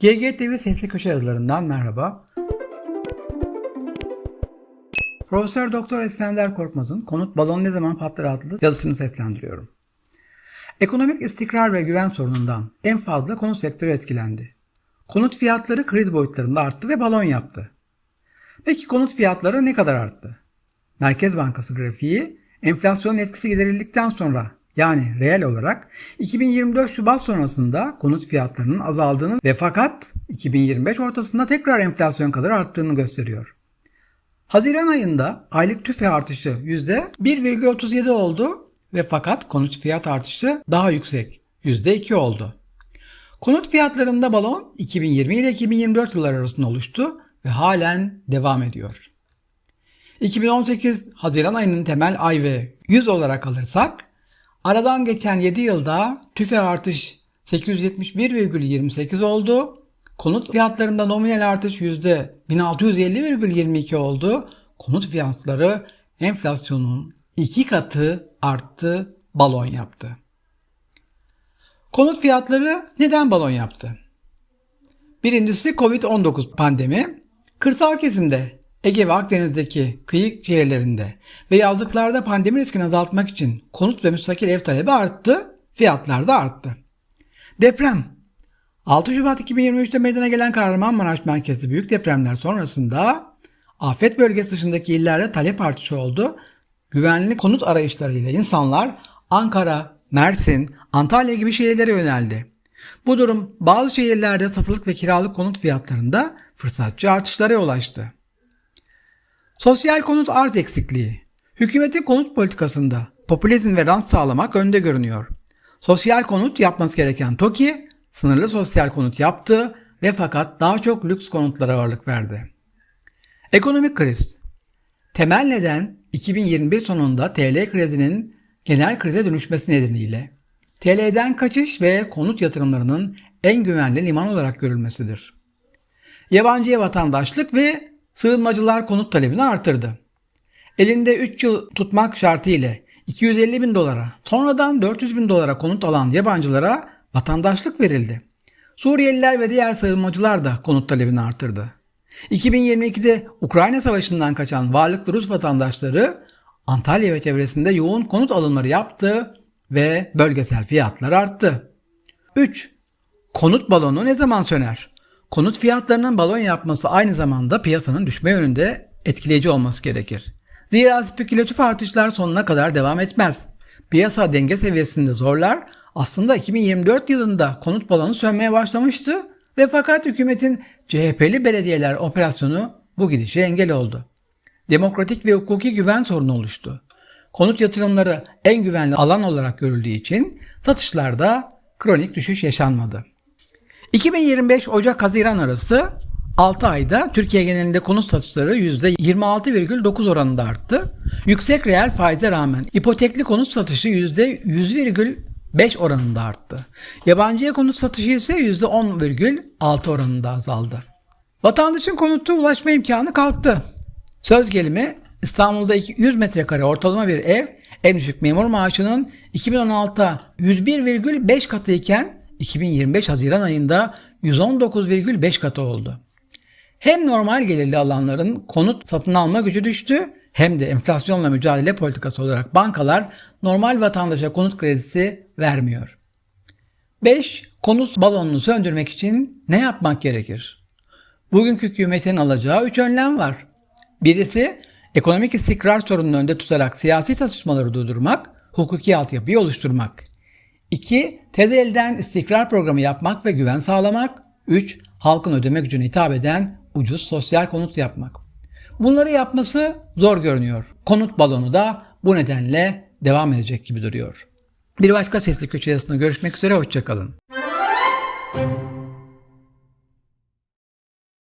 GGTV Sesli Köşe yazılarından merhaba. Profesör Doktor Eskender Korkmaz'ın Konut Balon Ne Zaman Patlar adlı yazısını seslendiriyorum. Ekonomik istikrar ve güven sorunundan en fazla konut sektörü etkilendi. Konut fiyatları kriz boyutlarında arttı ve balon yaptı. Peki konut fiyatları ne kadar arttı? Merkez Bankası grafiği enflasyonun etkisi giderildikten sonra yani reel olarak 2024 Şubat sonrasında konut fiyatlarının azaldığını ve fakat 2025 ortasında tekrar enflasyon kadar arttığını gösteriyor. Haziran ayında aylık tüfe artışı %1,37 oldu ve fakat konut fiyat artışı daha yüksek %2 oldu. Konut fiyatlarında balon 2020 ile 2024 yılları arasında oluştu ve halen devam ediyor. 2018 Haziran ayının temel ay ve 100 olarak alırsak aradan geçen 7 yılda tüfe artış 871,28 oldu. Konut fiyatlarında nominal artış %1650,22 oldu. Konut fiyatları enflasyonun iki katı arttı, balon yaptı. Konut fiyatları neden balon yaptı? Birincisi Covid-19 pandemi. Kırsal kesimde Ege ve Akdeniz'deki kıyı şehirlerinde ve yazlıklarda pandemi riskini azaltmak için konut ve müstakil ev talebi arttı, fiyatlar da arttı. Deprem 6 Şubat 2023'te meydana gelen Kahramanmaraş merkezli büyük depremler sonrasında afet bölgesi dışındaki illerde talep artışı oldu. Güvenli konut arayışlarıyla insanlar Ankara, Mersin, Antalya gibi şehirlere yöneldi. Bu durum bazı şehirlerde satılık ve kiralık konut fiyatlarında fırsatçı artışlara yol açtı. Sosyal konut arz eksikliği. Hükümetin konut politikasında popülizm ve rant sağlamak önde görünüyor. Sosyal konut yapması gereken TOKİ, sınırlı sosyal konut yaptı ve fakat daha çok lüks konutlara ağırlık verdi. Ekonomik kriz. Temel neden 2021 sonunda TL krizinin genel krize dönüşmesi nedeniyle TL'den kaçış ve konut yatırımlarının en güvenli liman olarak görülmesidir. Yabancıya vatandaşlık ve sığınmacılar konut talebini artırdı. Elinde 3 yıl tutmak şartı ile 250 bin dolara, sonradan 400 bin dolara konut alan yabancılara vatandaşlık verildi. Suriyeliler ve diğer sığınmacılar da konut talebini artırdı. 2022'de Ukrayna Savaşı'ndan kaçan varlıklı Rus vatandaşları Antalya ve çevresinde yoğun konut alımları yaptı ve bölgesel fiyatlar arttı. 3. Konut balonu ne zaman söner? Konut fiyatlarının balon yapması aynı zamanda piyasanın düşme yönünde etkileyici olması gerekir. Zira spekülatif artışlar sonuna kadar devam etmez. Piyasa denge seviyesinde zorlar. Aslında 2024 yılında konut balonu sönmeye başlamıştı ve fakat hükümetin CHP'li belediyeler operasyonu bu gidişe engel oldu. Demokratik ve hukuki güven sorunu oluştu. Konut yatırımları en güvenli alan olarak görüldüğü için satışlarda kronik düşüş yaşanmadı. 2025 Ocak-Haziran arası 6 ayda Türkiye genelinde konut satışları %26,9 oranında arttı. Yüksek reel faize rağmen ipotekli konut satışı %100,5 oranında arttı. Yabancıya konut satışı ise %10,6 oranında azaldı. Vatandaşın konuta ulaşma imkanı kalktı. Söz gelimi İstanbul'da 100 metrekare ortalama bir ev en düşük memur maaşının 2016'da 101,5 katı iken 2025 Haziran ayında 119,5 katı oldu. Hem normal gelirli alanların konut satın alma gücü düştü hem de enflasyonla mücadele politikası olarak bankalar normal vatandaşa konut kredisi vermiyor. 5. Konut balonunu söndürmek için ne yapmak gerekir? Bugünkü hükümetin alacağı 3 önlem var. Birisi ekonomik istikrar sorununu önde tutarak siyasi tartışmaları durdurmak, hukuki altyapıyı oluşturmak. 2. Tez elden istikrar programı yapmak ve güven sağlamak. 3. Halkın ödeme gücüne hitap eden ucuz sosyal konut yapmak. Bunları yapması zor görünüyor. Konut balonu da bu nedenle devam edecek gibi duruyor. Bir başka sesli köşe yazısında görüşmek üzere, hoşçakalın.